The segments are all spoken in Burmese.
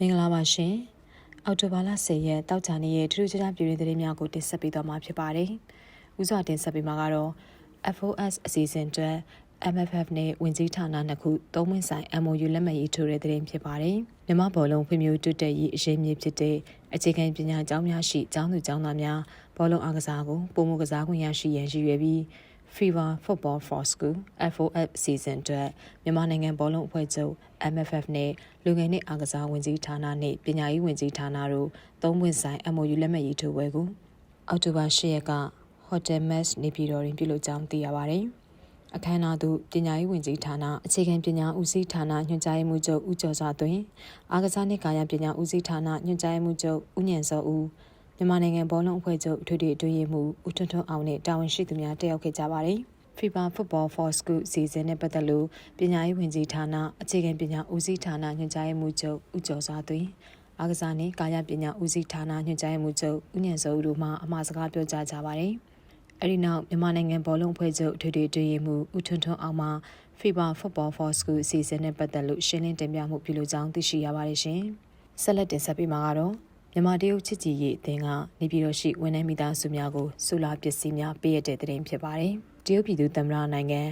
မင်္ဂလာပါရှင်အောက်တိုဘာလ10ရက်တောက်ချာနေ့ရဲ့ထူးထူးခြားခြားပြည်တွင်းသတင်းများကိုတင်ဆက်ပေးသွားမှာဖြစ်ပါတယ်ဦးစွာတင်ဆက်ပေးမှာကတော့ FOS အစီအစဉ်အတွက် MFF နဲ့ဝင်ကြီးဌာနနှစ်ခုသုံးဝင်ဆိုင် MOU လက်မှတ်ရေးထိုးတဲ့သတင်းဖြစ်ပါတယ်မြန်မာဘောလုံးဖွံ့ဖြိုးတိုးတက်ရေးအရေးကြီးဖြစ်တဲ့အခြေခံပညာကျောင်းများရှိကျောင်းသူကျောင်းသားများဘောလုံးအားကစားကိုပုံမှုကစားခွင့်ရရှိရန်ရည်ရွယ်ပြီး Fever Football for School FOF Season အတွက်မြန်မာနိုင်ငံဘောလုံးအဖွဲ့ချုပ် MFF နဲ့လူငယ်နှင့်အားကစားဝန်ကြီးဌာနနှင့်ပညာရေးဝန်ကြီးဌာနတို့သုံးပွင့်ဆိုင် MOU လက်မှတ်ရေးထိုးပွဲကိုအောက်တိုဘာ10ရက်က Hotel Mass နေပြည်တော်တွင်ပြုလုပ်ကြောင်းသိရပါတယ်။အခမ်းအနားသို့ပညာရေးဝန်ကြီးဌာနအခြေခံပညာဦးစီးဌာနညွှန်ကြားရေးမှူးချုပ်ဦးကျော်စွာသွင်အားကစားနှင့်ကာယပညာဦးစီးဌာနညွှန်ကြားရေးမှူးချုပ်ဦးညံစောဦး မြန်မာနိုင်ငံဘောလုံးအဖွဲ့ချုပ်ထွေထွေအတွင်းရေးမှူးဦးထွန်းထွန်းအောင်နဲ့တာဝန်ရှိသူများတက်ရောက်ခဲ့ကြပါတယ်။ FIBA Football for School စီစဉ်နဲ့ပတ်သက်လို့ပညာရေးဝန်ကြီးဌာနအခြေခံပညာဦးစီးဌာနညွှန်ကြားရေးမှူးချုပ်ဦးကျော်စွာသွင်အားကစားနှင့်ကာယပညာဦးစီးဌာနညွှန်ကြားရေးမှူးချုပ်ဦးညံစောဦးတို့မှအမှာစကားပြောကြားကြပါတယ်။အဲဒီနောက်မြန်မာနိုင်ငံဘောလုံးအဖွဲ့ချုပ်ထွေထွေအတွင်းရေးမှူးဦးထွန်းထွန်းအောင်မှ FIBA Football for School စီစဉ်နဲ့ပတ်သက်လို့ရှင်းလင်းတင်ပြမှုပြုလုပ်ကြောင်းသိရှိရပါတယ်ရှင်။ဆက်လက်တင်ဆက်ပေးမှာကတော့ မြန်မာတရုတ်ချစ်ကြည်ရေးအသင်းကနေပြည်တော်ရှိဝန်ထမ်းမိသားစုများကိုဆူလာပစ္စည်းများပေးရတဲ့တဲ့တင်ဖြစ်ပါတယ်။တရုတ်ပြည်သူသမ္မတနိုင်ငံ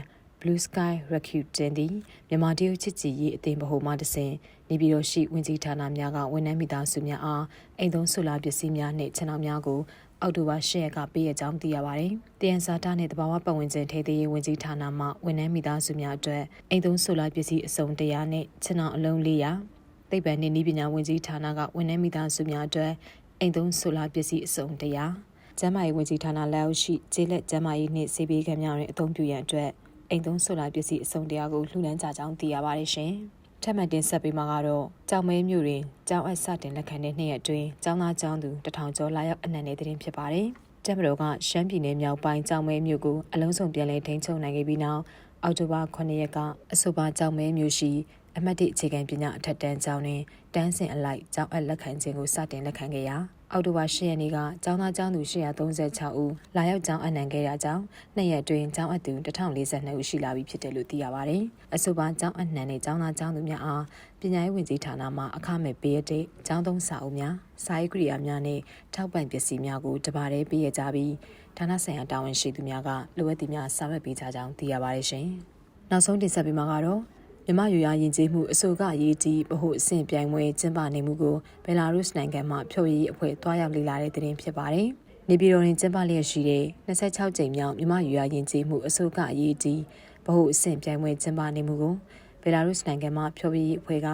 Blue Sky Rakuten သည်မြန်မာတရုတ်ချစ်ကြည်ရေးအသင်းဗဟိုမှတဆင်နေပြည်တော်ရှိဝန်ကြီးဌာနများကဝန်ထမ်းမိသားစုများအားအိမ်သုံးဆူလာပစ္စည်းများနှင့်ခြံတော်များကိုအောက်တိုဘာ10ရက်ကပေးရကြောင်းသိရပါတယ်။တယန်စာတာနဲ့တဘာဝပတ်ဝန်းကျင်ထိသေးရေးဝန်ကြီးဌာနမှဝန်ထမ်းမိသားစုများအတွက်အိမ်သုံးဆူလာပစ္စည်းအစုံ100နဲ့ခြံတော်အလုံး400 သိပ္ပံနှင့်ဤပညာဝန်ကြီးဌာနကဝန်ထမ်းမိသားစုများအတွက်အိမ်သုံးဆိုလာပစ္စည်းအစုံ100ကျန်းမာရေးဝန်ကြီးဌာနလက်အောက်ရှိကျေးလက်ကျန်းမာရေးနှင့်စေဘေးကံများတွင်အသုံးပြုရန်အတွက်အိမ်သုံးဆိုလာပစ္စည်းအစုံ100ကိုလှူဒန်းကြကြောင်းသိရပါတယ်ရှင်။ထပ်မံတင်ဆက်ပေးမှာကတော့ကြောင်မဲမြို့တွင်ကျောင်းအပ်စတင်လက်ခံတဲ့နေ့ရက်အတွင်းကျောင်းသားကျောင်းသူတထောင်ကျော်လာရောက်အနှံ့နေတဲ့တင်ဖြစ်ပါတယ်။တမတော်ကရှမ်းပြည်နယ်မြောက်ပိုင်းကြောင်မဲမြို့ကိုအလုံးစုံပြန်လည်ထိန်းချုပ်နိုင်ခဲ့ပြီးနောက်အောက်တိုဘာ9ရက်ကအဆိုပါကြောင်မဲမြို့ရှိ အမတ်တိအခြေခံပညာအထက်တန်းကျောင်းတွင်တန်းစင်အလိုက်ကျောင်းအပ်လက်ခံခြင်းကိုစတင်လက်ခံခဲ့ရာအောက်တိုဘာ10ရက်နေ့ကကျောင်းသားကျောင်းသူ836ဦးလာရောက်ကျောင်းအနှံခဲ့တာကြောင့်နှစ်ရက်အတွင်းကျောင်းအပ်သူ1042ဦးရှိလာပြီဖြစ်တယ်လို့သိရပါတယ်။အဆိုပါကျောင်းအနှံတဲ့ကျောင်းသားကျောင်းသူများအားပညာရေးဝန်ကြီးဌာနမှအခမဲ့ပေးရတဲ့ကျောင်းသုံးစာအုပ်များစာရေးကိရိယာများနဲ့ထောက်ပံ့ပစ္စည်းများကိုတပါးတည်းပေးရကြပြီးဌာနဆိုင်ရာတာဝန်ရှိသူများကလိုအပ်သည့်များစာရွက်ပေးကြကြောင်းသိရပါတယ်ရှင်။နောက်ဆုံးတင်ဆက်ပေးမှာကတော့ မြမယူရယဉ်ကျေးမှုအဆိုကရေးကြီးဗဟုအဆင့်ပြိုင်ပွဲကျင်းပနေမှုကိုဘယ်လာရုစ်နိုင်ငံမှဖြိုရေးအဖွဲ့တွားရောက်လေ့လာတဲ့သတင်းဖြစ်ပါတယ်။နေပြည်တော်တွင်ကျင်းပလျက်ရှိတဲ့26ကြိမ်မြောက်မြမယူရယဉ်ကျေးမှုအဆိုကရေးကြီးဗဟုအဆင့်ပြိုင်ပွဲကျင်းပနေမှုကိုဘယ်လာရုစ်နိုင်ငံမှဖြိုရေးအဖွဲ့က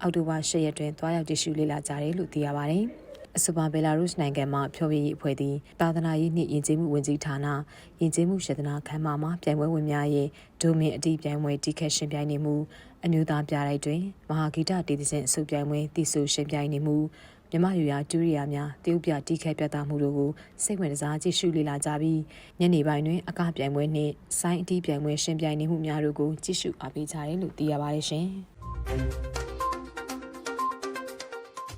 အောက်တိုဘာ10ရက်တွင်တွားရောက်တည်ရှိလေ့လာကြတယ်လို့သိရပါတယ်။ အဆိုပါဘယ်လာရုစ်နိုင်ငံမှဖြောပြရေးအဖွဲ့သည်သာသနာရေးနှင့်ယဉ်ကျေးမှုဝန်ကြီးဌာနယဉ်ကျေးမှုရှေ့တနာခမ်းမမှာပြိုင်ပွဲဝင်များရဲ့ဒိုမင်အတီးပြိုင်ပွဲတီးခတ်ရှင်ပြိုင်နေမှုအမျိုးသားပြတိုက်တွင်မဟာဂီတတေးသစဉ်အစုပြိုင်ပွဲတီဆူရှင်ပြိုင်နေမှုမြမယူရာဒူရီယာများတရုတ်ပြတီးခတ်ပြသမှုတို့ကိုစိတ်ဝင်စားကြည့်ရှုလေ့လာကြပြီးညနေပိုင်းတွင်အကပြိုင်ပွဲနှင့်ဆိုင်းအတီးပြိုင်ပွဲရှင်ပြိုင်နေမှုများတို့ကိုကြည့်ရှုအားပေးကြတယ်လို့သိရပါတယ်ရှင်။